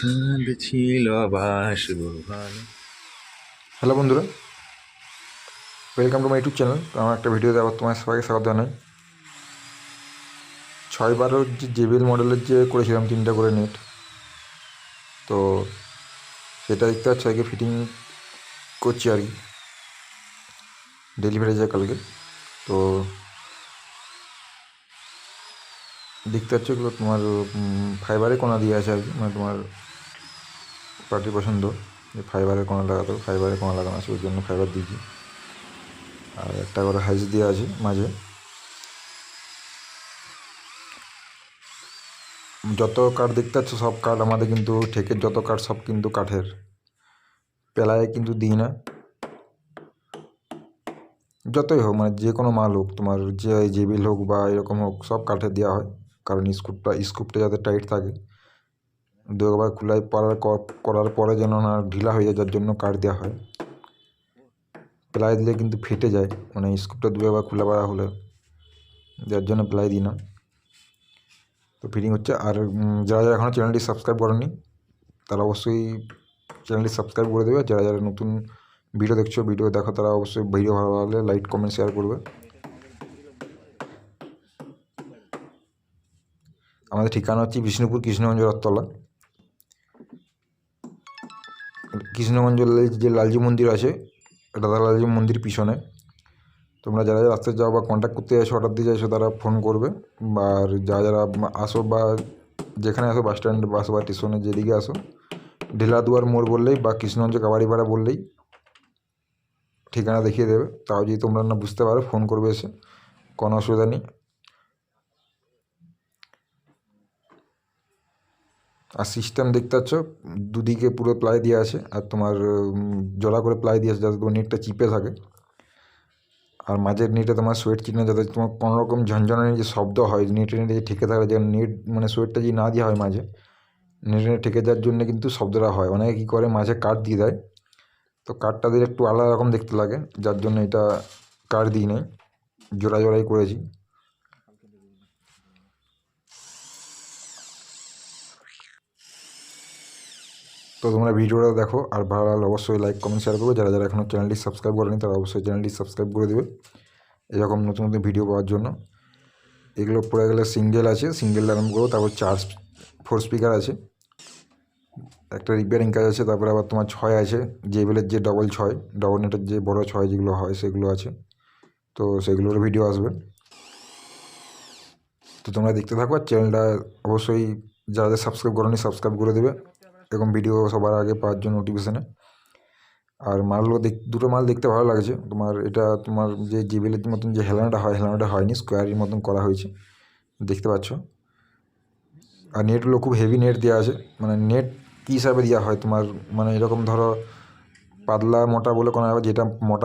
চাঁদ ছিল বাসবো ভালো হ্যালো বন্ধুরা welcome to my YouTube channel আমার একটা ভিডিওতে আবার তোমার সবাইকে স্বাগত জানাই। ছয় বারোর যে জেবিএল মডেলের যে করেছিলাম তিনটা করে নেট তো সেটা দেখতে পাচ্ছ, আজকে ফিটিং করছি আর কি। ডেলিভারি যায় কালকে। তো দেখতে পাচ্ছ এগুলো তোমার ফাইবারে কোনা দিয়ে আছে আর কি। মানে তোমার পার্টির পছন্দ, যে ফাইবারের কোনো লাগাতে ফাইবারের কোনো লাগানো আছে, ওই জন্য ফাইবার দিয়েছি আর একটা করে হাইস দেওয়া আছে মাঝে। যত কাঠ দেখতে পাচ্ছ, সব কাঠ আমাদের কিন্তু ঠেকের যত কাঠ সব কিন্তু কাঠের। পেলায় কিন্তু দিই না। যতই হোক মানে যে কোনো মাল হোক, তোমার যে জেবিল হোক বা এরকম হোক, সব কাঠের দেওয়া হয়। কারণ স্কুপটা স্কুপটা যাতে টাইট থাকে। দু একবার খোলাই পরার করার পরে যেন না ঢিলা হয়ে যায়, যার জন্য কাঠ দেওয়া হয়। প্লাই দিলে কিন্তু ফেটে যায় মানে স্কুপটা দু একবার খুলে পাড়া হলে। যার জন্য প্লাই দিই না। তো ফিটিং হচ্ছে, আর যারা যারা এখনও চ্যানেলটি সাবস্ক্রাইব করেনি তারা অবশ্যই চ্যানেলটি সাবস্ক্রাইব করে দেবে যারা যারা নতুন ভিডিও দেখছ, ভিডিও দেখো, তারা অবশ্যই ভিডিও ভালো লাগলে লাইক, কমেন্ট, শেয়ার করবে। আমাদের ঠিকানা হচ্ছে বিষ্ণুপুর কৃষ্ণগঞ্জ রথতলা। কৃষ্ণগঞ্জ যে লালজি মন্দির আছে রাধা লালজি মন্দির পিছনে। তোমরা যারা যারা আসতে যাও বা কন্ট্যাক্ট করতে চাইছো অর্ডার দিতে চাইছো তারা ফোন করবে। বা যারা যারা আসো বা যেখানে আসো বাস স্ট্যান্ড বাস বা স্টেশনে যেদিকে আসো, ঢেলাদুয়ার মোড় বললেই বা কৃষ্ণগঞ্জ কাবাড়ি পাড়া বললেই ঠিকানা দেখিয়ে দেবে। তাও যদি তোমরা না বুঝতে পারো ফোন করবে এসে, কোনো অসুবিধা নেই। আর সিস্টেম দেখতে পাচ্ছ, দুদিকে পুরো প্লাই দেওয়া আছে আর তোমার জোড়া করে প্লাই দিয়ে আছে, যাতে তোমার নেটটা চিপে থাকে। আর মাঝের নেটে তোমার সোয়েট চিহ্ন, যাতে তোমার কোনো রকম ঝনঝনানি যে শব্দ হয় নেটে নেটে যে ঠেকে থাকে যে নেট মানে সোয়েটটা যদি না দেওয়া হয় মাঝে নেটে নেটে ঠেকে যাওয়ার জন্য কিন্তু শব্দটা হয়। অনেকে কী করে, মাঝে কাঠ দিয়ে দেয়। তো কাঠটা দিলে একটু আলাদা রকম দেখতে লাগে, যার জন্য এটা কাঠ দিই নেই। জোড়া জোড়াই করেছি। তো তোমরা ভিডিওটা দেখো আর ভালো লাগলে অবশ্যই লাইক কমেন্ট শেয়ার করবে। যারা যারা এখনও চ্যানেলটি সাবস্ক্রাইব করেনি, তারা অবশ্যই চ্যানেলটি সাবস্ক্রাইব করে দেবে। এরকম নতুন নতুন ভিডিও পাওয়ার জন্য। এগুলো পড়ে গেলে সিঙ্গেল আছে। সিঙ্গেল আরম্ভ করব। তারপর চার ফোর স্পিকার আছে। একটা রিপেয়ারিং কাজ আছে। তারপরে আবার তোমার ছয় আছে। জেবেলের যে ডবল ছয় ডবল নেটের যে বড় ছয় যেগুলো হয়, সেগুলো আছে। তো সেগুলোর ভিডিও আসবে। তো তোমরা দেখতে থাকো। আর চ্যানেলটা অবশ্যই যারা সাবস্ক্রাইব করোনি সাবস্ক্রাইব করে দেবে। এরকম ভিডিও সবার আগে পাওয়ার জন্য নোটিফিকেশানে আর মালগুলো দেখ, দুটো মাল দেখতে ভালো লাগছে। তোমার এটা তোমার যে জিবেলের মতন যে হেলানোটা হয়, হেলানোটা হয়নি স্কোয়ারের মতন করা হয়েছে। দেখতে পাচ্ছ। আর নেটগুলো খুব হেভি নেট দেওয়া আছে। মানে নেট কী হিসাবে দেওয়া হয় তোমার? মানে এরকম ধরো, পাতলা মোটা বলে কোনো যেটা মোটা